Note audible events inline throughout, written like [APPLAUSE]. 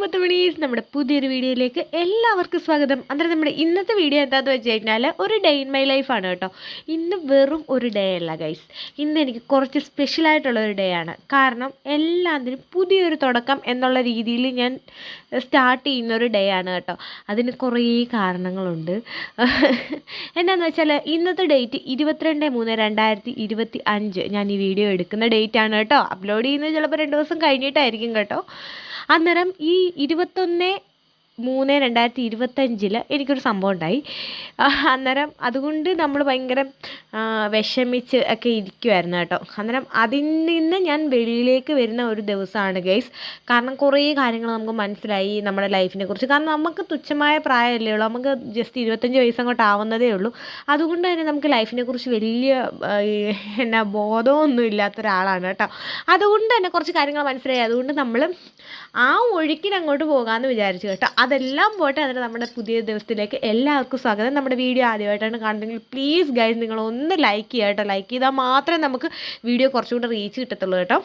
മുത്തുമണീസ് നമ്മുടെ പുതിയൊരു വീഡിയോയിലേക്ക് എല്ലാവർക്കും സ്വാഗതം. അന്നേരം നമ്മുടെ ഇന്നത്തെ വീഡിയോ എന്താന്ന് വെച്ച് കഴിഞ്ഞാൽ ഒരു ഡേ ഇൻ മൈ ലൈഫാണ് കേട്ടോ. ഇന്ന് വെറും ഒരു ഡേ അല്ല ഗൈസ് ഇന്ന് എനിക്ക് കുറച്ച് സ്പെഷ്യലായിട്ടുള്ള ഒരു ഡേ ആണ്. കാരണം എല്ലാത്തിനും പുതിയൊരു തുടക്കം എന്നുള്ള രീതിയിൽ ഞാൻ സ്റ്റാർട്ട് ചെയ്യുന്ന ഒരു ഡേ ആണ് കേട്ടോ. അതിന് കുറേ കാരണങ്ങളുണ്ട്. [LAUGHS] എന്താണെന്ന് വെച്ചാൽ ഇന്നത്തെ ഡേറ്റ് ഇരുപത്തിരണ്ട് മൂന്ന് രണ്ടായിരത്തി ഇരുപത്തി അഞ്ച് ഞാൻ ഈ വീഡിയോ എടുക്കുന്ന ഡേറ്റ് ആണ് കേട്ടോ. അപ്ലോഡ് ചെയ്യുന്നത് ചിലപ്പോൾ രണ്ട് ദിവസം കഴിഞ്ഞിട്ടായിരിക്കും കേട്ടോ. അന്നേരം ഈ ഇരുപത്തൊന്ന് മൂന്ന് രണ്ടായിരത്തി ഇരുപത്തഞ്ചിൽ എനിക്കൊരു സംഭവം ഉണ്ടായി അന്നേരം അതുകൊണ്ട് നമ്മൾ ഭയങ്കര വിഷമിച്ച് ഒക്കെ ഇരിക്കുമായിരുന്നു കേട്ടോ. അന്നേരം അതിൽ നിന്ന് ഞാൻ വെളിയിലേക്ക് വരുന്ന ഒരു ദിവസമാണ് ഗൈസ്. കാരണം കുറേ കാര്യങ്ങൾ നമുക്ക് മനസ്സിലായി നമ്മുടെ ലൈഫിനെ കുറിച്ച്. കാരണം നമുക്ക് തുച്ഛമായ പ്രായമല്ലേ ഉള്ളൂ. നമുക്ക് ജസ്റ്റ് ഇരുപത്തഞ്ച് വയസ്സ് അങ്ങോട്ട് ആവുന്നതേ ഉള്ളൂ. അതുകൊണ്ട് തന്നെ നമുക്ക് ലൈഫിനെ കുറിച്ച് വലിയ എന്നാ ബോധമൊന്നും ഇല്ലാത്ത ഒരാളാണ് കേട്ടോ. അതുകൊണ്ട് തന്നെ കുറച്ച് കാര്യങ്ങൾ മനസ്സിലായി. അതുകൊണ്ട് നമ്മൾ ആ ഒഴുക്കിന് അങ്ങോട്ട് പോകാമെന്ന് വിചാരിച്ചു കേട്ടോ. അതെല്ലാം പോട്ടെ അതിന് നമ്മുടെ പുതിയ ദിവസത്തിലേക്ക് എല്ലാവർക്കും സ്വാഗതം. നമ്മുടെ വീഡിയോ ആദ്യമായിട്ടാണ് കാണുന്നതെങ്കിൽ പ്ലീസ് ഗൈസ് നിങ്ങൾ ഒന്ന് ലൈക്ക് ചെയ്യുക കേട്ടോ. ലൈക്ക് ചെയ്താൽ മാത്രമേ നമുക്ക് വീഡിയോ കുറച്ചുകൂടെ റീച്ച് കിട്ടത്തുള്ളൂ കേട്ടോ.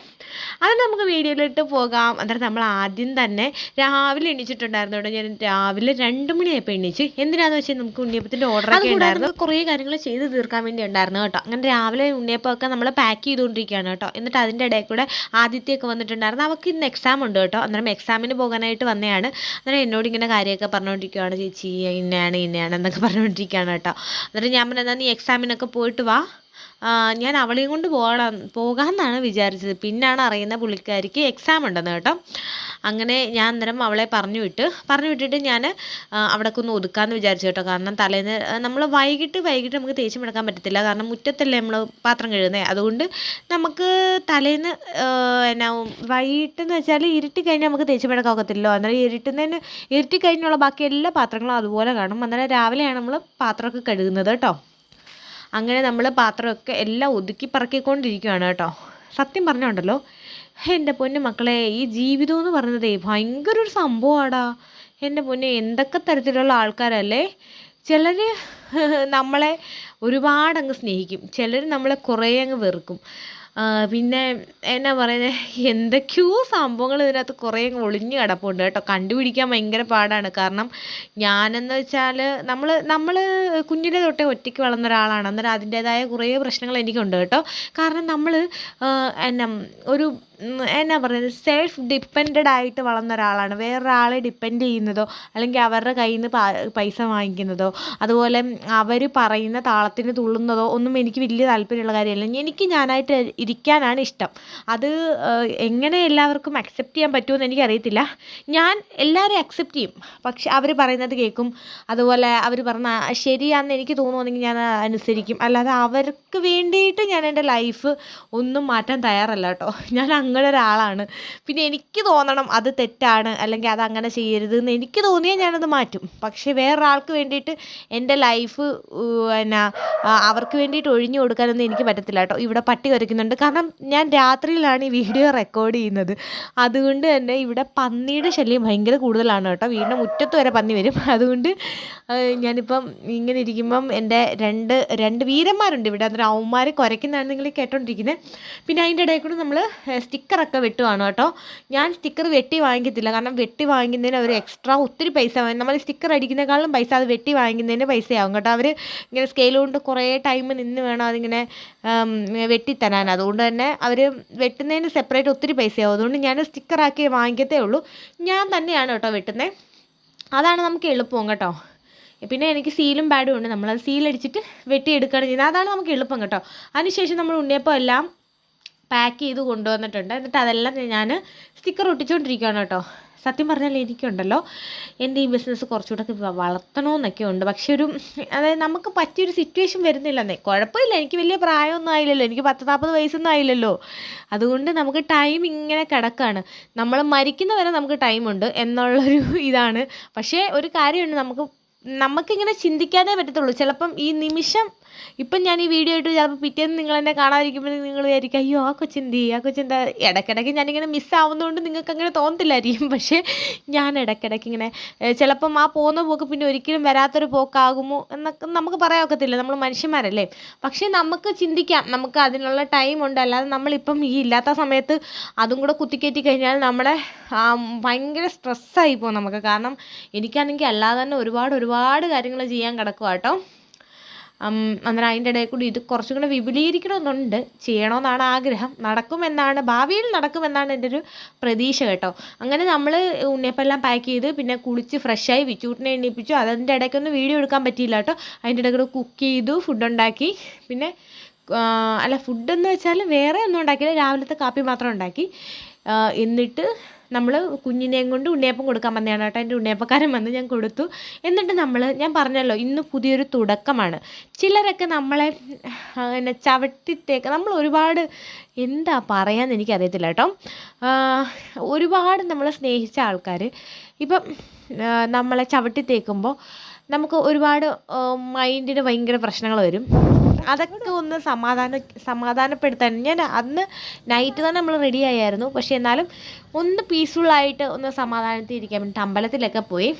അത് നമുക്ക് വീഡിയോയിലിട്ട് പോകാം. അന്നേരം നമ്മൾ ആദ്യം തന്നെ രാവിലെ എണീച്ചിട്ടുണ്ടായിരുന്നു കേട്ടോ. ഞാൻ രാവിലെ രണ്ട് മണിയായപ്പോൾ എണീച്ച്. എന്തിനാന്ന് വെച്ചാൽ നമുക്ക് ഉണ്ണിയപ്പത്തിന്റെ ഓർഡർ ഒക്കെ ഉണ്ടായിരുന്നു. കുറേ കാര്യങ്ങൾ ചെയ്ത് തീർക്കാൻ വേണ്ടി ഉണ്ടായിരുന്നു കേട്ടോ. അങ്ങനെ രാവിലെ ഉണ്ണിയപ്പമൊക്കെ നമ്മൾ പാക്ക് ചെയ്തുകൊണ്ടിരിക്കുകയാണ് കേട്ടോ. എന്നിട്ട് അതിന്റെ ഇടയിൽ കൂടെ ആദിത്യമൊക്കെ വന്നിട്ടുണ്ടായിരുന്നു. അവൾക്ക് ഇന്ന് എക്സാം ഉണ്ട് കേട്ടോ. അന്നേരം എക്സാമിന് പോകാനായിട്ട് വന്നതാണ് അന്നേരം എന്നോട് ഇങ്ങനെ കാര്യമൊക്കെ പറഞ്ഞുകൊണ്ടിരിക്കുകയാണ് ചേച്ചി ഇന്നയാണ് ഇന്നയാണ് എന്നൊക്കെ പറഞ്ഞുകൊണ്ടിരിക്കുകയാണ് കേട്ടോ. അന്നേരം ഞാൻ പറഞ്ഞാൽ നീ എക്സാമിനൊക്കെ പോയിട്ട് വാ. ഞാൻ അവളെയും കൊണ്ട് പോകണം പോകാമെന്നാണ് വിചാരിച്ചത്. പിന്നാണ് അറിയുന്ന പുള്ളിക്കാരിക്ക് എക്സാം ഉണ്ടെന്ന് കേട്ടോ. അങ്ങനെ ഞാൻ അന്നേരം അവളെ പറഞ്ഞു വിട്ട് പറഞ്ഞു വിട്ടിട്ട് ഞാൻ അവിടേക്ക് ഒന്ന് ഒതുക്കാമെന്ന് വിചാരിച്ചു കേട്ടോ. കാരണം തലേന്ന് നമ്മൾ വൈകിട്ട് വൈകിട്ട് നമുക്ക് തേച്ച് മിടക്കാൻ പറ്റത്തില്ല. കാരണം മുറ്റത്തല്ലേ നമ്മൾ പാത്രം കഴുകുന്നത് അതുകൊണ്ട് നമുക്ക് തലേന്ന് എന്നാ വൈകിട്ട് എന്ന് വെച്ചാൽ ഇരുട്ടി കഴിഞ്ഞാൽ നമുക്ക് തേച്ച് മിടക്കാൻ ഒക്കത്തില്ലല്ലോ. അന്നേരം ഇരുട്ടുന്നതിന് ഇരുട്ടി കഴിഞ്ഞുള്ള ബാക്കി എല്ലാ പാത്രങ്ങളും അതുപോലെ കാണും. അന്നേരം രാവിലെയാണ് നമ്മൾ പാത്രമൊക്കെ കഴുകുന്നത് കേട്ടോ. അങ്ങനെ നമ്മൾ പാത്രമൊക്കെ എല്ലാം ഒതുക്കി പറക്കിക്കൊണ്ടിരിക്കുകയാണ് കേട്ടോ. സത്യം പറഞ്ഞുണ്ടല്ലോ. എന്റെ പൊന്നു മക്കളെ ഈ ജീവിതം എന്ന് പറയുന്നതേ ഭയങ്കര ഒരു സംഭവമാടാ എന്റെ പൊന്നെ എന്തൊക്കെ തരത്തിലുള്ള ആൾക്കാരല്ലേ? ചിലർ [LAUGHS] നമ്മളെ ഒരുപാട് അങ്ങ് സ്നേഹിക്കും. ചിലർ നമ്മളെ കുറേ അങ്ങ് വെറുക്കും. പിന്നെ എന്നാ പറയുന്നത് എന്തൊക്കെയോ സംഭവങ്ങൾ ഇതിനകത്ത് കുറേ അങ്ങ് ഒളിഞ്ഞ് കിടപ്പുണ്ട് കേട്ടോ. കണ്ടുപിടിക്കാൻ ഭയങ്കര പാടാണ്. കാരണം ഞാനെന്ന് വെച്ചാൽ നമ്മൾ നമ്മൾ കുഞ്ഞിലെ തൊട്ടേ ഒറ്റയ്ക്ക് വളർന്ന ഒരാളാണ്. അന്നേരം അതിന്റേതായ കുറേ പ്രശ്നങ്ങൾ എനിക്കുണ്ട് കേട്ടോ. കാരണം നമ്മൾ എന്നാ ഒരു എന്നാ പറയുന്നത് സെൽഫ് ഡിപ്പെൻഡഡ് ആയിട്ട് വളർന്ന ഒരാളാണ്. വേറൊരാളെ ഡിപ്പെൻഡ് ചെയ്യുന്നതോ അല്ലെങ്കിൽ അവരുടെ കയ്യിൽ നിന്ന് പൈസ വാങ്ങിക്കുന്നതോ അതുപോലെ അവർ പറയുന്ന താളത്തിന് തുള്ളുന്നതോ ഒന്നും എനിക്ക് വലിയ താല്പര്യമുള്ള കാര്യമല്ല. എനിക്ക് ഞാനായിട്ട് ഇരിക്കാനാണ് ഇഷ്ടം. അത് എങ്ങനെ എല്ലാവർക്കും അക്സെപ്റ്റ് ചെയ്യാൻ പറ്റുമെന്ന് എനിക്കറിയത്തില്ല. ഞാൻ എല്ലാവരെയും അക്സെപ്റ്റ് ചെയ്യും. പക്ഷെ അവർ പറയുന്നത് കേൾക്കും. അതുപോലെ അവർ പറഞ്ഞ ശരിയാണെന്ന് എനിക്ക് തോന്നുവാണെങ്കിൽ ഞാൻ അനുസരിക്കും. അല്ലാതെ അവർക്ക് വേണ്ടിയിട്ട് ഞാൻ എന്റെ ലൈഫ് ഒന്നും മാറ്റാൻ തയ്യാറല്ല കേട്ടോ. ഞാൻ അങ്ങനെ ഒരാളാണ് പിന്നെ എനിക്ക് തോന്നണം അത് തെറ്റാണ് അല്ലെങ്കിൽ അത് അങ്ങനെ ചെയ്യരുത് എന്ന് എനിക്ക് തോന്നിയാൽ ഞാനത് മാറ്റും. പക്ഷേ വേറൊരാൾക്ക് വേണ്ടിയിട്ട് എന്റെ ലൈഫ് എന്നാ അവർക്ക് വേണ്ടിയിട്ട് ഒഴിഞ്ഞു കൊടുക്കാനൊന്നും എനിക്ക് പറ്റത്തില്ല കേട്ടോ. ഇവിടെ പട്ടി കുരയ്ക്കുന്നുണ്ട്. കാരണം ഞാൻ രാത്രിയിലാണ് ഈ വീഡിയോ റെക്കോർഡ് ചെയ്യുന്നത്. അതുകൊണ്ട് തന്നെ ഇവിടെ പന്നിയുടെ ശല്യം ഭയങ്കര കൂടുതലാണ് കേട്ടോ. വീടിന്റെ മുറ്റത്ത് വരെ പന്നി വരും. അതുകൊണ്ട് ഞാനിപ്പം ഇങ്ങനെ ഇരിക്കുമ്പം എന്റെ രണ്ട് രണ്ട് വീരന്മാരുണ്ട് ഇവിടെ. അന്നേരം അവന്മാർ കുരയ്ക്കുന്നതാണ് നിങ്ങൾ കേട്ടോണ്ടിരിക്കുന്നത് പിന്നെ അതിന്റെ ഇടയിൽ കൂടെ നമ്മൾ സ്റ്റിക്കറൊക്കെ വെട്ടുവാണ് കേട്ടോ. ഞാൻ സ്റ്റിക്കർ വെട്ടി വാങ്ങിക്കത്തില്ല. കാരണം വെട്ടി വാങ്ങിക്കുന്നതിന് അവർ എക്സ്ട്രാ ഒത്തിരി പൈസ നമ്മൾ സ്റ്റിക്കർ അടിക്കുന്നതിനേക്കാളും പൈസ അത് വെട്ടി വാങ്ങിക്കുന്നതിന് പൈസയാവും കേട്ടോ. അവർ ഇങ്ങനെ സ്കെയിൽ കൊണ്ട് കുറേ ടൈം നിന്ന് വേണം അതിങ്ങനെ വെട്ടിത്തരാൻ. അതുകൊണ്ട് തന്നെ അവർ വെട്ടുന്നതിന് സെപ്പറേറ്റ് ഒത്തിരി പൈസയാവും. അതുകൊണ്ട് ഞാൻ സ്റ്റിക്കറാക്കി വാങ്ങിക്കത്തേ ഉള്ളൂ. ഞാൻ തന്നെയാണ് കേട്ടോ വെട്ടുന്നത് അതാണ് നമുക്ക് എളുപ്പം കേട്ടോ. പിന്നെ എനിക്ക് സീലും പാഡും ഉണ്ട്. നമ്മളത് സീലടിച്ചിട്ട് വെട്ടിയെടുക്കുകയാണ് ചെയ്യുന്നത്. അതാണ് നമുക്ക് എളുപ്പം കേട്ടോ. അതിനുശേഷം നമ്മൾ ഉണ്ണിയപ്പം എല്ലാം പാക്ക് ചെയ്ത് കൊണ്ടുവന്നിട്ടുണ്ട്. എന്നിട്ട് അതെല്ലാം ഞാൻ സ്റ്റിക്കർ ഒട്ടിച്ചുകൊണ്ടിരിക്കുകയാണ് കേട്ടോ. സത്യം പറഞ്ഞാൽ എനിക്കുണ്ടല്ലോ. എന്റെ ഈ ബിസിനസ് കുറച്ചുകൂടെ വളർത്തണമെന്നൊക്കെ ഉണ്ട്. പക്ഷെ ഒരു അതായത് നമുക്ക് പറ്റിയൊരു സിറ്റുവേഷൻ വരുന്നില്ലെന്നേ. കുഴപ്പമില്ല. എനിക്ക് വലിയ പ്രായമൊന്നും ആയില്ലല്ലോ. എനിക്ക് പത്ത് നാൽപ്പത് വയസ്സൊന്നും ആയില്ലല്ലോ. അതുകൊണ്ട് നമുക്ക് ടൈം ഇങ്ങനെ കിടക്കുകയാണ് നമ്മൾ മരിക്കുന്നവരെ നമുക്ക് ടൈമുണ്ട് എന്നുള്ളൊരു ഇതാണ്. പക്ഷേ ഒരു കാര്യമുണ്ട്. നമുക്ക് നമുക്കിങ്ങനെ ചിന്തിക്കാനേ പറ്റത്തുള്ളൂ. ചിലപ്പം ഈ നിമിഷം ഇപ്പം ഞാൻ ഈ വീഡിയോ ഇട്ട് ചിലപ്പോൾ പിറ്റേന്ന് നിങ്ങൾ എന്നെ കാണാതിരിക്കുമ്പോൾ നിങ്ങൾ വിചാരിക്കും അയ്യോ ആ കൊച്ചെന്തി ആ കൊച്ചെന്താ? ഇടയ്ക്കിടയ്ക്ക് ഞാനിങ്ങനെ മിസ്സാവുന്നതുകൊണ്ട് നിങ്ങൾക്ക് അങ്ങനെ തോന്നത്തില്ലായിരിക്കും. [LAUGHS] പക്ഷേ ഞാൻ ഇടയ്ക്കിടയ്ക്ക് ഇങ്ങനെ ചിലപ്പം ആ പോകുന്ന പോക്ക് പിന്നെ ഒരിക്കലും വരാത്തൊരു പോക്കാകുമോ എന്നൊക്കെ നമുക്ക് പറയാൻ ഒക്കത്തില്ല. നമ്മൾ മനുഷ്യന്മാരല്ലേ. പക്ഷേ നമുക്ക് ചിന്തിക്കാം. നമുക്ക് അതിനുള്ള ടൈം ഉണ്ട്. അല്ലാതെ നമ്മളിപ്പം ഈ ഇല്ലാത്ത സമയത്ത് അതും കൂടെ കുത്തിക്കയറ്റി കഴിഞ്ഞാൽ നമ്മുടെ ഭയങ്കര സ്ട്രെസ്സായി പോകും നമുക്ക്. കാരണം എനിക്കാണെങ്കിൽ അല്ലാതെ തന്നെ ഒരുപാട് ഒരുപാട് കാര്യങ്ങൾ ചെയ്യാൻ കിടക്കുക കേട്ടോ. അന്നേരം അതിന്റെ ഇടയിൽ കൂടി ഇത് കുറച്ചും കൂടെ വിപുലീകരിക്കണമെന്നുണ്ട്. ചെയ്യണമെന്നാണ് ആഗ്രഹം. നടക്കുമെന്നാണ് ഭാവിയിൽ നടക്കുമെന്നാണ് എന്റെ ഒരു പ്രതീക്ഷ കേട്ടോ. അങ്ങനെ നമ്മൾ ഉണ്ണിയപ്പെല്ലാം പാക്ക് ചെയ്ത് പിന്നെ കുളിച്ച് ഫ്രഷായി വിച്ചൂട്ടിനെ എണ്ണിപ്പിച്ചു അതിന്റെ ഇടയ്ക്കൊന്നും വീഡിയോ എടുക്കാൻ പറ്റിയില്ല കേട്ടോ. അതിന്റെ ഇടയ്ക്ക് കുക്ക് ചെയ്തു ഫുഡ് ഉണ്ടാക്കി. പിന്നെ അല്ല ഫുഡെന്ന് വെച്ചാൽ വേറെ ഒന്നും ഉണ്ടാക്കിയില്ല. രാവിലത്തെ കാപ്പി മാത്രം ഉണ്ടാക്കി. എന്നിട്ട് നമ്മൾ കുഞ്ഞിനെയും കൊണ്ട് ഉണ്ണിയപ്പം കൊടുക്കാൻ വന്നതാണ് കേട്ടോ. എന്റെ ഉണ്ണിയപ്പക്കാരൻ വന്ന് ഞാൻ കൊടുത്തു. എന്നിട്ട് നമ്മൾ ഞാൻ പറഞ്ഞല്ലോ ഇന്ന് പുതിയൊരു തുടക്കമാണ്. ചിലരൊക്കെ നമ്മളെ എന്നെ ചവിട്ടിത്തേക്ക് നമ്മൾ ഒരുപാട് എന്താ പറയാന്ന് എനിക്കറിയത്തില്ല കേട്ടോ. ഒരുപാട് നമ്മളെ സ്നേഹിച്ച ആൾക്കാർ ഇപ്പം നമ്മളെ ചവിട്ടിത്തേക്കുമ്പോൾ നമുക്ക് ഒരുപാട് മൈൻഡിന് ഭയങ്കര പ്രശ്നങ്ങൾ വരും. അതൊക്കെ ഒന്ന് സമാധാന സമാധാനപ്പെടുത്താൻ. ഞാൻ അന്ന് നൈറ്റ് തന്നെ നമ്മൾ റെഡി ആയായിരുന്നു. പക്ഷേ എന്നാലും ഒന്ന് പീസ്ഫുള്ളായിട്ട് ഒന്ന് സമാധാനത്തിൽ ഇരിക്കാൻ വേണ്ടിയിട്ട് അമ്പലത്തിലൊക്കെ പോയി.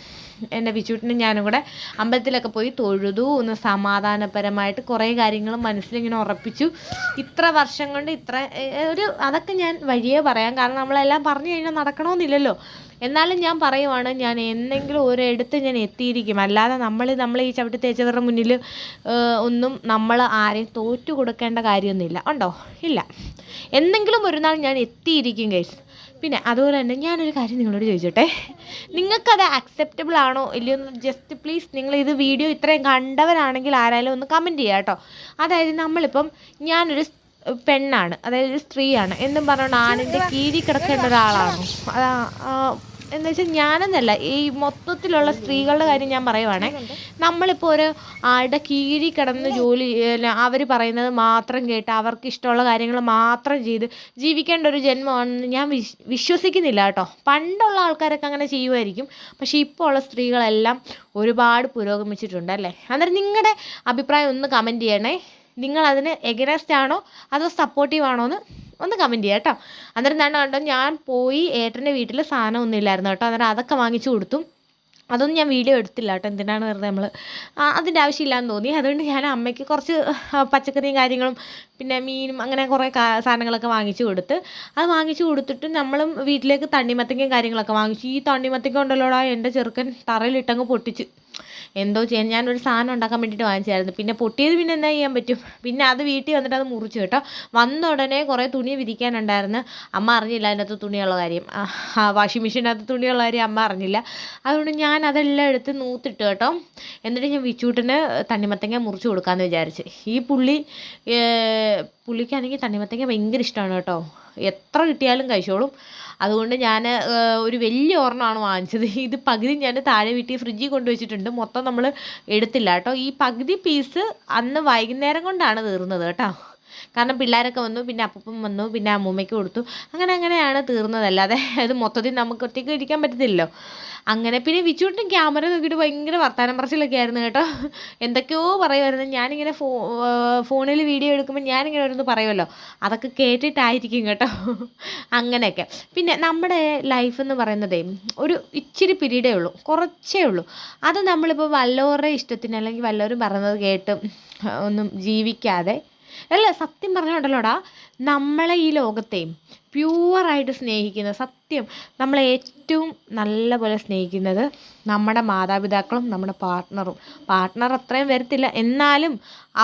എന്റെ വിച്ചൂട്ടിനും ഞാനും കൂടെ അമ്പലത്തിലൊക്കെ പോയി തൊഴുതു ഒന്ന് സമാധാനപരമായിട്ട് കുറേ കാര്യങ്ങൾ മനസ്സിലിങ്ങനെ ഉറപ്പിച്ചു. ഇത്ര വർഷം കൊണ്ട് ഇത്ര ഒരു അതൊക്കെ ഞാൻ വഴിയേ പറയാം. കാരണം നമ്മളെല്ലാം പറഞ്ഞു കഴിഞ്ഞാൽ നടക്കണമെന്നില്ലല്ലോ. എന്നാലും ഞാൻ പറയുവാണ് ഞാൻ എന്തെങ്കിലും ഒരിടത്ത് ഞാൻ എത്തിയിരിക്കും. അല്ലാതെ നമ്മൾ നമ്മൾ ഈ ചവിട്ടി തേച്ചവരുടെ മുന്നിൽ ഒന്നും നമ്മൾ ആരെയും തോറ്റു കൊടുക്കേണ്ട കാര്യമൊന്നുമില്ല. ഉണ്ടോ? ഇല്ല. എന്തെങ്കിലും ഒരു നാൾ ഞാൻ എത്തിയിരിക്കും ഗൈസ് പിന്നെ അതുപോലെ തന്നെ ഞാനൊരു കാര്യം നിങ്ങളോട് ചോദിച്ചോട്ടെ. നിങ്ങൾക്കത് അക്സെപ്റ്റബിൾ ആണോ? ഇല്ലയോ എന്ന് ജസ്റ്റ് പ്ലീസ് നിങ്ങൾ ഇത് വീഡിയോ ഇത്രയും കണ്ടവരാണെങ്കിൽ ആരായാലും ഒന്ന് കമന്റ് ചെയ്യുക കേട്ടോ. അതായത് നമ്മളിപ്പം ഞാനൊരു പെണ്ണാണ് അതായത് ഒരു സ്ത്രീയാണ് എന്നും പറഞ്ഞുകൊണ്ട് ആണിന്റെ കീഴിൽ കിടക്കേണ്ട ഒരാളാണോ. അതാ എന്ന് വെച്ചാൽ ഞാനെന്നല്ല ഈ മൊത്തത്തിലുള്ള സ്ത്രീകളുടെ കാര്യം ഞാൻ പറയുവാണേ. നമ്മളിപ്പോൾ ഒരു ആളുടെ കീഴിൽ കിടന്ന് ജോലി അവർ പറയുന്നത് മാത്രം കേട്ട് അവർക്ക് ഇഷ്ടമുള്ള കാര്യങ്ങൾ മാത്രം ചെയ്ത് ജീവിക്കേണ്ട ഒരു ജന്മമാണെന്ന് ഞാൻ വിശ് വിശ്വസിക്കുന്നില്ല കേട്ടോ. പണ്ടുള്ള ആൾക്കാരൊക്കെ അങ്ങനെ ചെയ്യുമായിരിക്കും. പക്ഷേ ഇപ്പോൾ ഉള്ള സ്ത്രീകളെല്ലാം ഒരുപാട് പുരോഗമിച്ചിട്ടുണ്ട് അല്ലേ? അന്നേരം നിങ്ങളുടെ അഭിപ്രായം ഒന്ന് കമന്റ് ചെയ്യണേ. നിങ്ങൾ അതിന് എഗനസ്റ്റ് ആണോ അതോ സപ്പോർട്ടീവ് ആണോ എന്ന് ഒന്ന് കമന്റ് ചെയ്യാം കേട്ടോ. അന്നേരം എന്താണ് കണ്ടോ ഞാൻ പോയി ഏട്ടന്റെ വീട്ടിൽ സാധനം ഒന്നും ഇല്ലായിരുന്നു കേട്ടോ. അന്നേരം അതൊക്കെ വാങ്ങിച്ചു കൊടുത്തു. അതൊന്നും ഞാൻ വീഡിയോ എടുത്തില്ല കേട്ടോ. എന്തിനാണ് വെറുതെ നമ്മൾ അതിന്റെ ആവശ്യമില്ലാന്ന് തോന്നി. അതുകൊണ്ട് ഞാൻ അമ്മയ്ക്ക് കുറച്ച് പച്ചക്കറിയും കാര്യങ്ങളും പിന്നെ മീനും അങ്ങനെ കുറേ സാധനങ്ങളൊക്കെ വാങ്ങിച്ചു കൊടുത്ത്. അത് വാങ്ങിച്ചു കൊടുത്തിട്ട് നമ്മളും വീട്ടിലേക്ക് തണ്ണിമത്തങ്ങയും കാര്യങ്ങളൊക്കെ വാങ്ങിച്ചു. ഈ തണ്ണിമത്തങ്ങ ഉണ്ടല്ലോടാ എന്റെ ചെറുക്കൻ തറയിലിട്ടങ്ങ് പൊട്ടിച്ച്. എന്തോ ചെയ്യാൻ ഞാനൊരു സാധനം ഉണ്ടാക്കാൻ വേണ്ടിയിട്ട് വാങ്ങിച്ചായിരുന്നു. പിന്നെ പൊട്ടിയത് പിന്നെ എന്താ ചെയ്യാൻ പറ്റും? പിന്നെ അത് വീട്ടിൽ വന്നിട്ട് അത് മുറിച്ചു കേട്ടോ. വന്ന ഉടനെ കുറേ തുണി വിരിക്കാനുണ്ടായിരുന്നു. അമ്മ അറിഞ്ഞില്ല അതിനകത്ത് തുണിയുള്ള കാര്യം. വാഷിംഗ് മെഷീനകത്ത് തുണിയുള്ള കാര്യം അമ്മ അറിഞ്ഞില്ല. അതുകൊണ്ട് ഞാൻ അതെല്ലാം എടുത്ത് നൂത്തിട്ട് കേട്ടോ. എന്നിട്ട് ഞാൻ വിച്ചൂട്ടിന് തണ്ണിമത്തങ്ങ മുറിച്ച് കൊടുക്കാമെന്ന് വിചാരിച്ച്. ഈ പുള്ളി പുള്ളിക്കാണെങ്കിൽ തണ്ണിമത്തങ്ങ ഭയങ്കര ഇഷ്ടമാണ് കേട്ടോ. എത്ര കിട്ടിയാലും കഴിച്ചോളും. അതുകൊണ്ട് ഞാൻ ഒരു വലിയ ഒരെണ്ണമാണ് വാങ്ങിച്ചത്. ഇത് പകുതി ഞാൻ താഴെ വീട്ടിൽ ഫ്രിഡ്ജിൽ കൊണ്ടുവച്ചിട്ടുണ്ട് മൊത്തം നമ്മൾ എടുത്തില്ല കേട്ടോ. ഈ പകുതി പീസ് അന്ന് വൈകുന്നേരം കൊണ്ടാണ് തീർന്നത് കേട്ടോ. കാരണം പിള്ളേരൊക്കെ വന്നു പിന്നെ അപ്പം വന്നു പിന്നെ അമ്മൂമ്മയ്ക്ക് കൊടുത്തു. അങ്ങനെ അങ്ങനെയാണ് തീർന്നതല്ലാതെ അത് മൊത്തത്തിൽ നമുക്ക് ഒറ്റയ്ക്ക് ഇരിക്കാൻ പറ്റത്തില്ലല്ലോ. അങ്ങനെ പിന്നെ വിച്ചുവിട്ടും ക്യാമറ നോക്കിയിട്ട് ഭയങ്കര വർത്താനം പറച്ചിലൊക്കെ ആയിരുന്നു കേട്ടോ. എന്തൊക്കെയോ പറയുമായിരുന്നു ഞാനിങ്ങനെ ഫോ ഫോണിൽ വീഡിയോ എടുക്കുമ്പോൾ ഞാനിങ്ങനെ ഓരോന്ന് പറയുമല്ലോ അതൊക്കെ കേട്ടിട്ടായിരിക്കും കേട്ടോ. അങ്ങനെയൊക്കെ. പിന്നെ നമ്മുടെ ലൈഫ് എന്ന് പറയുന്നതേ ഒരു ഇച്ചിരി പിരീഡേ ഉള്ളൂ. കുറച്ചേ ഉള്ളൂ. അത് നമ്മളിപ്പോൾ വല്ലവരുടെ ഇഷ്ടത്തിന് അല്ലെങ്കിൽ വല്ലവരും പറയുന്നത് കേട്ട് ഒന്നും ജീവിക്കാതെ. അല്ല സത്യം പറഞ്ഞുണ്ടല്ലോടാ നമ്മളെ ഈ ലോകത്തെ പ്യുവറായിട്ട് സ്നേഹിക്കുന്നത് സത്യം നമ്മളെ ഏറ്റവും നല്ലപോലെ സ്നേഹിക്കുന്നത് നമ്മുടെ മാതാപിതാക്കളും നമ്മുടെ പാർട്ട്ണറും. പാർട്ട്ണർ അത്രയും വരത്തില്ല. എന്നാലും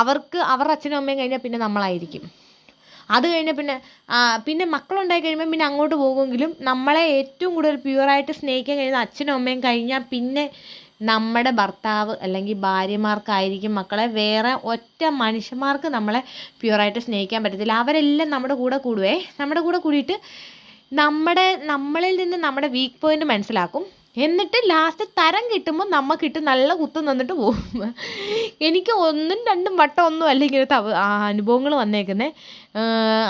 അവർക്ക് അവരുടെ അച്ഛനും അമ്മയും കഴിഞ്ഞാൽ പിന്നെ നമ്മളായിരിക്കും. അത് കഴിഞ്ഞാൽ പിന്നെ പിന്നെ മക്കളുണ്ടായി കഴിയുമ്പോൾ പിന്നെ അങ്ങോട്ട് പോകുമെങ്കിലും നമ്മളെ ഏറ്റവും കൂടുതൽ പ്യുവറായിട്ട് സ്നേഹിക്കാൻ കഴിയുന്ന അച്ഛനും അമ്മയും കഴിഞ്ഞാൽ പിന്നെ നമ്മുടെ ഭർത്താവ് അല്ലെങ്കിൽ ഭാര്യമാർക്കായിരിക്കും മക്കളെ വേറെ ഒറ്റ മനുഷ്യന്മാർക്ക് നമ്മളെ പ്യുവറായിട്ട് സ്നേഹിക്കാൻ പറ്റത്തില്ല. അവരെല്ലാം നമ്മുടെ കൂടെ കൂടുവേ. നമ്മുടെ കൂടെ കൂടിയിട്ട് നമ്മുടെ നമ്മളിൽ നിന്ന് നമ്മുടെ വീക്ക് പോയിന്റ് മനസ്സിലാക്കും. എന്നിട്ട് ലാസ്റ്റ് തരം കിട്ടുമ്പോൾ നമുക്കിട്ട് നല്ല കുത്തു നിന്നിട്ട് പോകും എനിക്ക് ഒന്നും രണ്ടും വട്ടം ഒന്നും അല്ല ഇങ്ങനത്തെ അനുഭവങ്ങൾ വന്നേക്കുന്നത്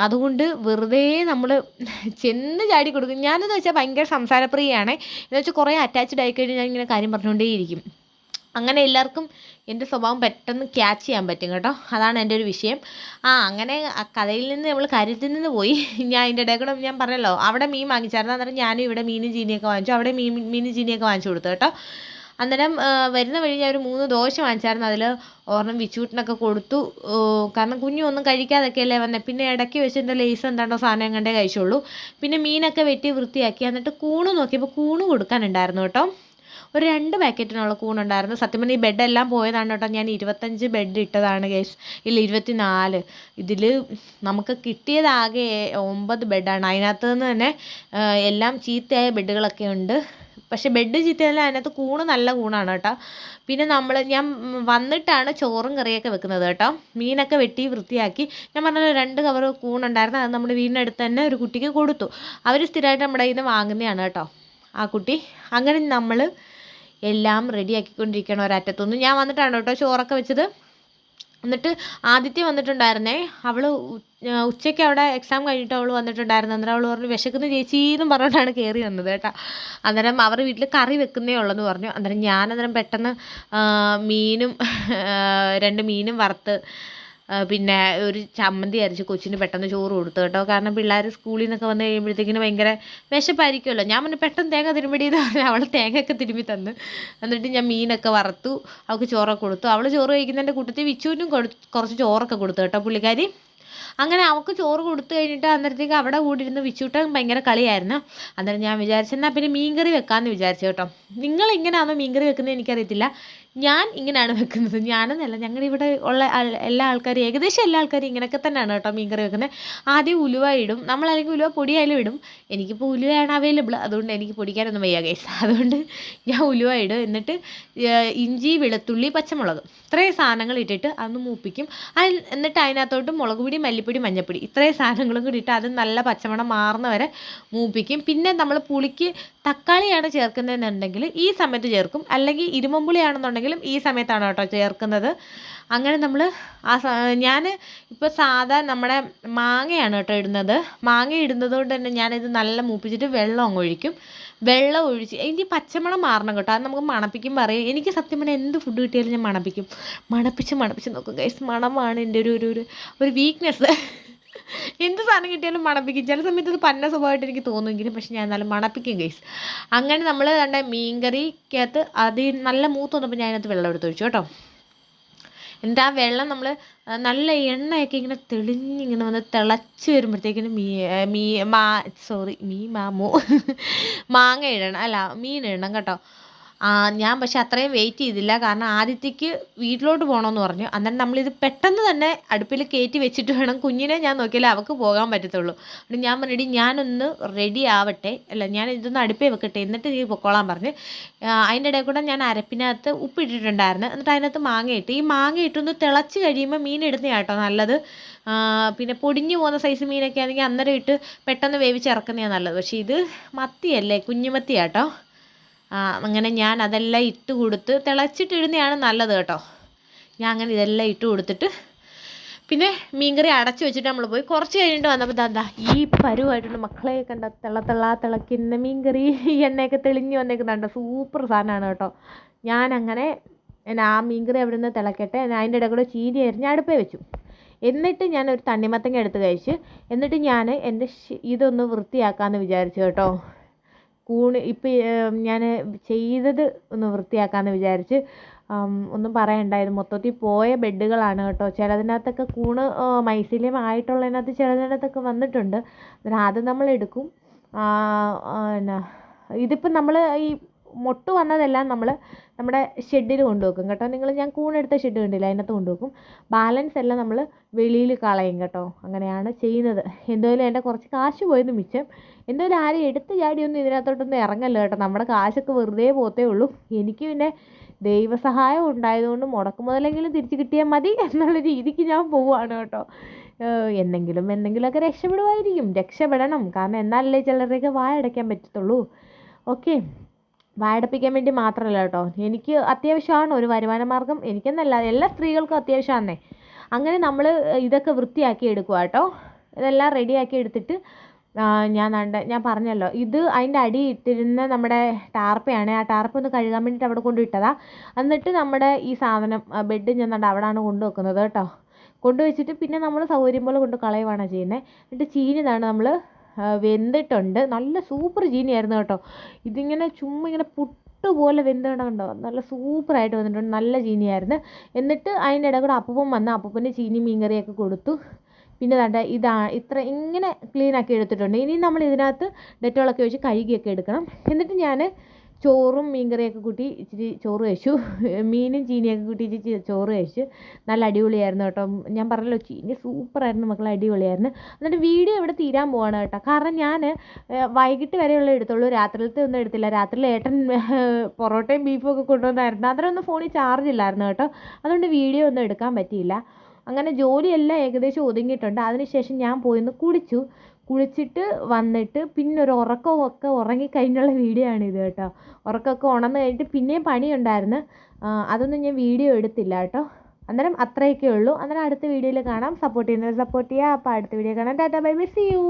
അതുകൊണ്ട് വെറുതെ നമ്മൾ ചെന്ന് ചാടി കൊടുക്കും. ഞാനെന്ന് വെച്ചാൽ ഭയങ്കര സംസാരപ്രിയയാണ്. എന്ന് വെച്ചാൽ കുറേ അറ്റാച്ച്ഡ് ആയി കഴിഞ്ഞാൽ ഞാൻ ഇങ്ങനെ കാര്യം പറഞ്ഞുകൊണ്ടേയിരിക്കും അങ്ങനെ എല്ലാവർക്കും എന്റെ സ്വഭാവം പെട്ടെന്ന് ക്യാച്ച് ചെയ്യാൻ പറ്റും കേട്ടോ. അതാണ് എന്റെ ഒരു വിഷയം. ആ അങ്ങനെ കഥയിൽ നിന്ന് നമ്മൾ കാര്യത്തിൽ നിന്ന് പോയി. [LAUGHS] ഞാൻ അതിന്റെ ഇടയിൽ കൂടെ ഞാൻ പറഞ്ഞല്ലോ അവിടെ മീൻ വാങ്ങിച്ചായിരുന്നു. അന്നേരം ഞാനും ഇവിടെ മീനും ചീനിയൊക്കെ വാങ്ങിച്ചു. അവിടെ മീൻ മീനും ചീനിയൊക്കെ വാങ്ങിച്ചു കൊടുത്തു കേട്ടോ. അന്നേരം വരുന്ന വഴി ഞാൻ ഒരു മൂന്ന് ദോശ വാങ്ങിച്ചായിരുന്നു. അതിൽ ഒരെണ്ണം വിച്ചൂട്ടിനൊക്കെ കൊടുത്തു. കാരണം കുഞ്ഞു ഒന്നും കഴിക്കാതൊക്കെയല്ലേ വന്നത് പിന്നെ ഇടയ്ക്ക് വെച്ച് എന്താ ലേസ് എന്താണ്ടോ സാധനം കണ്ടേ കഴിച്ചുള്ളൂ. പിന്നെ മീനൊക്കെ വെട്ടി വൃത്തിയാക്കി. എന്നിട്ട് കൂണ് നോക്കിയപ്പോൾ കൂണ് കൊടുക്കാനുണ്ടായിരുന്നു കേട്ടോ. ഒരു രണ്ട് പാക്കറ്റിനുള്ള കൂണുണ്ടായിരുന്നു സത്യം പറഞ്ഞാൽ ഈ ബെഡെല്ലാം പോയതാണ് കേട്ടോ. ഞാൻ ഇരുപത്തഞ്ച് ബെഡ് ഇട്ടതാണ് കേസ് ഇല്ല ഇരുപത്തി നാല് ഇതിൽ നമുക്ക് കിട്ടിയതാകെ ഒമ്പത് ബെഡാണ് അതിനകത്ത് നിന്ന് തന്നെ എല്ലാം ചീത്തയായ ബെഡുകളൊക്കെ ഉണ്ട്. പക്ഷെ ബെഡ് ചീത്തയല്ല അതിനകത്ത് കൂണ് നല്ല കൂണാണ് കേട്ടോ. പിന്നെ നമ്മൾ ഞാൻ വന്നിട്ടാണ് ചോറും കറിയൊക്കെ വെക്കുന്നത് കേട്ടോ. മീനൊക്കെ വെട്ടി വൃത്തിയാക്കി. ഞാൻ പറഞ്ഞല്ലോ രണ്ട് കവർ കൂണുണ്ടായിരുന്നു അത് നമ്മുടെ വീടിനടുത്ത് തന്നെ ഒരു കുട്ടിക്ക് കൊടുത്തു. അവർ സ്ഥിരമായിട്ട് നമ്മുടെ കയ്യിൽ വാങ്ങുന്നതാണ് കേട്ടോ. ആ കുട്ടി. അങ്ങനെ നമ്മൾ എല്ലാം റെഡിയാക്കിക്കൊണ്ടിരിക്കണം ഒരറ്റത്തുനിന്ന്. ഞാൻ വന്നിട്ടാണ് കേട്ടോ ചോറൊക്കെ വെച്ചത്. എന്നിട്ട് ആദിത്യം വന്നിട്ടുണ്ടായിരുന്നേ. അവൾ ഉച്ചയ്ക്ക് അവിടെ എക്സാം കഴിഞ്ഞിട്ട് അവൾ വന്നിട്ടുണ്ടായിരുന്നു. അന്നേരം അവൾ പറഞ്ഞു വിശക്കുന്ന ചേച്ചി എന്നും പറഞ്ഞുകൊണ്ടാണ് കയറി വന്നത് കേട്ടോ. അന്നേരം അവർ വീട്ടിൽ കറി വെക്കുന്നേ ഉള്ളെന്ന് പറഞ്ഞു. അന്നേരം ഞാൻ അന്നേരം പെട്ടെന്ന് മീനും രണ്ട് മീനും വറുത്ത് പിന്നെ ഒരു ചമ്മന്തി അരച്ച് കൊച്ചിന് പെട്ടെന്ന് ചോറ് കൊടുത്തു കേട്ടോ. കാരണം പിള്ളേർ സ്കൂളിൽ നിന്നൊക്കെ വന്ന് കഴിയുമ്പോഴത്തേക്കിന് ഭയങ്കര വിശപ്പായിരിക്കുമല്ലോ. ഞാൻ പിന്നെ പെട്ടെന്ന് തേങ്ങ തിരുമ്പടി എന്ന് പറഞ്ഞാൽ അവൾ തേങ്ങയൊക്കെ തിരുമ്പി തന്നു. എന്നിട്ട് ഞാൻ മീനൊക്കെ വറുത്തു അവൾക്ക് ചോറൊക്കെ കൊടുത്തു. അവൾ ചോറ് കഴിക്കുന്നതിന്റെ കൂട്ടത്തിൽ വിച്ചുവിനും കുറച്ച് ചോറൊക്കെ കൊടുത്തു കേട്ടോ പുള്ളിക്കാരി. അങ്ങനെ അവൾക്ക് ചോറ് കൊടുത്തു കഴിഞ്ഞിട്ട് അന്നേരത്തേക്ക് അവിടെ കൂടി ഇരുന്ന് വിച്ചൂട്ടൻ ഭയങ്കര കളിയായിരുന്നു. അന്നേരം ഞാൻ വിചാരിച്ചു എന്നാൽ പിന്നെ മീൻകറി വെക്കാമെന്ന് വിചാരിച്ചു കേട്ടോ. നിങ്ങൾ എങ്ങനെയാണോ മീൻകറി വെക്കുന്നത് എനിക്കറിയത്തില്ല. ഞാൻ ഇങ്ങനെയാണ് വെക്കുന്നത്. ഞാനെന്നല്ല ഞങ്ങളുടെ ഇവിടെ ഉള്ള എല്ലാ ആൾക്കാരും ഏകദേശം എല്ലാ ആൾക്കാരും ഇങ്ങനെയൊക്കെ തന്നെയാണ് കേട്ടോ മീൻകറി വെക്കുന്നത് ആദ്യം ഉലുവ ഇടും. നമ്മളല്ലെങ്കിൽ ഉലുവ പൊടിയായാലും ഇടും. എനിക്കിപ്പോൾ ഉലുവയാണ് അവൈലബിൾ അതുകൊണ്ട് എനിക്ക് പൊടിക്കാനൊന്നും വയ്യ ഗൈസ് [LAUGHS] അതുകൊണ്ട് ഞാൻ ഉലുവ ഇടും. എന്നിട്ട് ഇഞ്ചി വെളുത്തുള്ളി പച്ചമുളക് ഇത്രയും സാധനങ്ങൾ ഇട്ടിട്ട് അതൊന്ന് മൂപ്പിക്കും. അതിൽ എന്നിട്ട് അതിനകത്തോട്ട് മുളക് പൊടി മല്ലിപ്പൊടി മഞ്ഞൾപ്പൊടി ഇത്രയും സാധനങ്ങളും കൂടി ഇട്ട് അത് നല്ല പച്ചമണം മാറുന്ന വരെ മൂപ്പിക്കും. പിന്നെ നമ്മൾ പുളിക്ക് തക്കാളിയാണ് ചേർക്കുന്നതെന്നുണ്ടെങ്കിൽ ഈ സമയത്ത് ചേർക്കും. അല്ലെങ്കിൽ ഇരുമ്പുളിയാണെന്നുണ്ടെങ്കിലും ഈ സമയത്താണ് കേട്ടോ ചേർക്കുന്നത്. അങ്ങനെ നമ്മൾ ആ ഞാൻ ഇപ്പോൾ സാധാ നമ്മുടെ മാങ്ങയാണ് കേട്ടോ ഇടുന്നത്. മാങ്ങ ഇടുന്നത് കൊണ്ട് തന്നെ ഞാനിത് നല്ല മൂപ്പിച്ചിട്ട് വെള്ളം അങ്ങ് ഒഴിക്കും. വെള്ളം ഒഴിച്ച് ഇനി പച്ചമണം മാറണം കേട്ടോ. അത് നമുക്ക് മണപ്പിക്കും പറയും. എനിക്ക് സത്യം പറഞ്ഞാൽ എന്ത് ഫുഡ് കിട്ടിയാലും ഞാൻ മണപ്പിക്കും. മണപ്പിച്ച് മണപ്പിച്ച് നോക്കും ഗൈസ് മണമാണ് എന്റെ ഒരു ഒരു ഒരു വീക്ക്നെസ് എന്ത് സാധനം കിട്ടിയാലും മണപ്പിക്കും. ചില സമയത്ത് ഇത് പന്ന സ്വഭാവമായിട്ട് എനിക്ക് തോന്നുമെങ്കിലും പക്ഷെ ഞാൻ എന്നാലും മണപ്പിക്കും ഗൈസ് അങ്ങനെ നമ്മൾ കണ്ട മീൻകറിക്കകത്ത് അത് നല്ല മൂത്ത് വന്നപ്പോൾ ഞാൻ വെള്ളം എടുത്ത് ഒഴിച്ചു കേട്ടോ. ആ വെള്ളം നമ്മൾ നല്ല എണ്ണയൊക്കെ ഇങ്ങനെ തെളിഞ്ഞിങ്ങനെ വന്ന് തിളച്ച് വരുമ്പോഴത്തേക്കിന് മീ മീ മാ സോറി മീ മാമോ മാങ്ങ ഇടണം. അല്ല മീൻ ഇടണം കേട്ടോ. ഞാൻ പക്ഷെ അത്രയും വെയിറ്റ് ചെയ്തില്ല. കാരണം ആദിത്യക്ക് വീട്ടിലോട്ട് പോകണമെന്ന് പറഞ്ഞു. അന്നേരം നമ്മളിത് പെട്ടെന്ന് തന്നെ അടുപ്പിൽ കയറ്റി വെച്ചിട്ട് വേണം കുഞ്ഞിനെ ഞാൻ നോക്കിയാലേ അവൾക്ക് പോകാൻ പറ്റത്തുള്ളൂ. അതുകൊണ്ട് ഞാൻ പറഞ്ഞിട്ട് ഞാനൊന്ന് റെഡി ആവട്ടെ. അല്ല ഞാൻ ഇതൊന്ന് അടുപ്പേ വെക്കട്ടെ. എന്നിട്ട് നീ പൊക്കോളാൻ പറഞ്ഞ്. അതിന്റെ ഇടയിൽ കൂടെ ഞാൻ അരപ്പിനകത്ത് ഉപ്പിട്ടിട്ടുണ്ടായിരുന്നു എന്നിട്ട് അതിനകത്ത് മാങ്ങ ഇട്ട്. ഈ മാങ്ങ ഇട്ടൊന്ന് തിളച്ച് കഴിയുമ്പോൾ മീൻ ഇടുന്ന കേട്ടോ നല്ലത്. പിന്നെ പൊടിഞ്ഞു പോകുന്ന സൈസ് മീനൊക്കെ ആണെങ്കിൽ അന്നേരം ഇട്ട് പെട്ടെന്ന് വേവിച്ച് ഇറക്കുന്നതാണ് നല്ലത്. പക്ഷേ ഇത് മത്തിയല്ലേ കുഞ്ഞുമത്തിയാട്ടോ ആ, അങ്ങനെ ഞാൻ അതെല്ലാം ഇട്ട് കൊടുത്ത് തിളച്ചിട്ടിടുന്നതാണ് നല്ലത് കേട്ടോ. ഞാൻ അങ്ങനെ ഇതെല്ലാം ഇട്ട് കൊടുത്തിട്ട് പിന്നെ മീൻകറി അടച്ചു വെച്ചിട്ട് നമ്മൾ പോയി കുറച്ച് കഴിഞ്ഞിട്ട് വന്നപ്പോൾ ദാ ഈ പരുവായിട്ടുണ്ട്. മക്കളെ കണ്ട തിള തിള തിളയ്ക്കുന്ന മീൻകറി. ഈ എണ്ണയൊക്കെ തെളിഞ്ഞ് വന്നേക്കുന്നുണ്ട് സൂപ്പർ സാധനമാണ് കേട്ടോ. ഞാൻ ആ മീൻകറി അവിടെ നിന്ന് തിളക്കട്ടെ അതിന്റെ ഇടയിൽ കൂടെ ചീനി അരിഞ്ഞ് അടുപ്പേ വെച്ചു. എന്നിട്ട് ഞാൻ ഒരു തണ്ണിമത്തങ്ങ എടുത്ത് കഴിച്ച് എന്നിട്ട് ഞാൻ എന്റെ ഇതൊന്ന് വൃത്തിയാക്കാമെന്ന് വിചാരിച്ചു കേട്ടോ. കൂണ് ഇപ്പം ഞാൻ ചെയ്തത് ഒന്ന് വൃത്തിയാക്കാമെന്ന് വിചാരിച്ച് ഒന്നും പറയണ്ട ഇത് മൊത്തത്തിൽ പോയ ബെഡുകളാണ് കേട്ടോ. ചിലതിനകത്തൊക്കെ കൂണ് മൈസിലിയം ആയിട്ടുള്ളതിനകത്ത് ചിലതിനകത്തൊക്കെ വന്നിട്ടുണ്ട്. അത് നമ്മൾ എടുക്കും എന്നാ നമ്മൾ ഈ മൊട്ട് വന്നതെല്ലാം നമ്മൾ നമ്മുടെ ഷെഡിൽ കൊണ്ടുവെക്കും കേട്ടോ. നിങ്ങൾ ഞാൻ കൂണെടുത്ത ഷെഡ് കണ്ടില്ല അതിനകത്ത് കൊണ്ടുവെക്കും. ബാലൻസ് എല്ലാം നമ്മൾ വെളിയിൽ കളയും കേട്ടോ. അങ്ങനെയാണ് ചെയ്യുന്നത്. എന്തായാലും എന്റെ കുറച്ച് കാശ് പോയത് മിച്ചം. എന്തായാലും ആരും എടുത്ത് ചാടിയൊന്നും ഇതിനകത്തോട്ടൊന്നും ഇറങ്ങല്ല കേട്ടോ. നമ്മുടെ കാശൊക്കെ വെറുതെ പോത്തേ ഉള്ളൂ. എനിക്ക് പിന്നെ ദൈവസഹായം ഉണ്ടായതുകൊണ്ട് മുടക്ക് മുതലെങ്കിലും തിരിച്ചു കിട്ടിയാൽ മതി എന്നുള്ള രീതിക്ക് ഞാൻ പോവുകയാണ് കേട്ടോ. എന്നെങ്കിലും എന്തെങ്കിലുമൊക്കെ രക്ഷപ്പെടുമായിരിക്കും രക്ഷപ്പെടണം. കാരണം എന്നാലല്ലേ ചിലരുടെയൊക്കെ വായടയ്ക്കാൻ പറ്റത്തുള്ളൂ. ഓക്കെ. വായടപ്പിക്കാൻ വേണ്ടി മാത്രമല്ല കേട്ടോ. എനിക്ക് അത്യാവശ്യമാണ് ഒരു വരുമാന മാർഗം എനിക്കെന്നല്ല എല്ലാ സ്ത്രീകൾക്കും അത്യാവശ്യമാണെന്നേ അങ്ങനെ നമ്മൾ ഇതൊക്കെ വൃത്തിയാക്കി എടുക്കുക കേട്ടോ. ഇതെല്ലാം റെഡിയാക്കി എടുത്തിട്ട് ഞാൻ നണ്ട ഞാൻ പറഞ്ഞല്ലോ. ഇത് അതിന്റെ അടി ഇട്ടിരുന്ന നമ്മുടെ ടാർപ്പയാണ്. ആ ടാർപ്പ് ഒന്ന് കഴുകാൻ വേണ്ടിയിട്ട് അവിടെ കൊണ്ടിട്ടതാ എന്നിട്ട് നമ്മുടെ ഈ സാധനം ബെഡ് ഞാൻ നണ്ട അവിടെയാണ് കൊണ്ടുവെക്കുന്നത് കേട്ടോ. കൊണ്ടുവച്ചിട്ട് പിന്നെ നമ്മൾ സൗകര്യം പോലെ കൊണ്ട് കളയുവാണ് ചെയ്യുന്നത് എന്നിട്ട് ചീനിതാണ് നമ്മൾ വെന്തിട്ടുണ്ട്. നല്ല സൂപ്പർ ചീനിയായിരുന്നു കേട്ടോ. ഇതിങ്ങനെ ചുമ്മാ ഇങ്ങനെ പുട്ട് പോലെ വെന്ത് കണ്ടോ? നല്ല സൂപ്പറായിട്ട് വന്നിട്ടുണ്ട്. നല്ല ചീനിയായിരുന്നു. എന്നിട്ട് അതിന്റെ ഇടയിൽ കൂടെ അപ്പൂപ്പൻ വന്ന് അപ്പൂപ്പന് ചീനി മീൻകറിയൊക്കെ കൊടുത്തു. പിന്നെ ദാണ്ട ഇതാ ഇത്ര ഇങ്ങനെ ക്ലീൻ ആക്കി എടുത്തിട്ടുണ്ട്. ഇനി നമ്മൾ ഇതിനകത്ത് ഡെറ്റോളൊക്കെ വെച്ച് കഴുകിയൊക്കെ എടുക്കണം. എന്നിട്ട് ഞാൻ ചോറും മീൻകറിയൊക്കെ കൂട്ടി ഇച്ചിരി ചോറ് കഴിച്ചു. മീനും ചീനിയൊക്കെ കൂട്ടി ഇച്ചിരി ചോറ് കഴിച്ചു നല്ല അടിപൊളിയായിരുന്നു കേട്ടോ. ഞാൻ പറഞ്ഞല്ലോ ചീനി സൂപ്പറായിരുന്നു മക്കളെ അടിപൊളിയായിരുന്നു. എന്നിട്ട് വീഡിയോ ഇവിടെ തീരാൻ പോവാണ് കേട്ടോ. കാരണം ഞാൻ വൈകിട്ട് വരെയുള്ള എടുത്തുള്ളൂ. രാത്രിയിലത്തെ ഒന്നും എടുത്തില്ല. രാത്രി ഏട്ടൻ പൊറോട്ടയും ബീഫും ഒക്കെ കൊണ്ടുവന്നായിരുന്നു. അതിനൊന്നും ഫോണിൽ ചാർജ് ഇല്ലായിരുന്നു കേട്ടോ. അതുകൊണ്ട് വീഡിയോ ഒന്നും എടുക്കാൻ പറ്റിയില്ല. അങ്ങനെ ജോലിയെല്ലാം ഏകദേശം ഒതുങ്ങിയിട്ടുണ്ട്. അതിനുശേഷം ഞാൻ പോയിന്ന് കുളിച്ചു. കുളിച്ചിട്ട് വന്നിട്ട് പിന്നെ ഒരു ഉറക്കമൊക്കെ ഉറങ്ങിക്കഴിഞ്ഞുള്ള വീഡിയോ ആണ് ഇത് കേട്ടോ. ഉറക്കമൊക്കെ ഉണർന്ന് കഴിഞ്ഞിട്ട് പിന്നെയും പണിയുണ്ടായിരുന്നു. അതൊന്നും ഞാൻ വീഡിയോ എടുത്തില്ല കേട്ടോ. അന്നേരം അത്രയൊക്കെ ഉള്ളൂ അന്നേരം അടുത്ത വീഡിയോയിൽ കാണാം. സപ്പോർട്ട് ചെയ്യുന്നവർ സപ്പോർട്ട് ചെയ്യുക അപ്പോൾ അടുത്ത വീഡിയോ കാണാം. Tata bye bye see you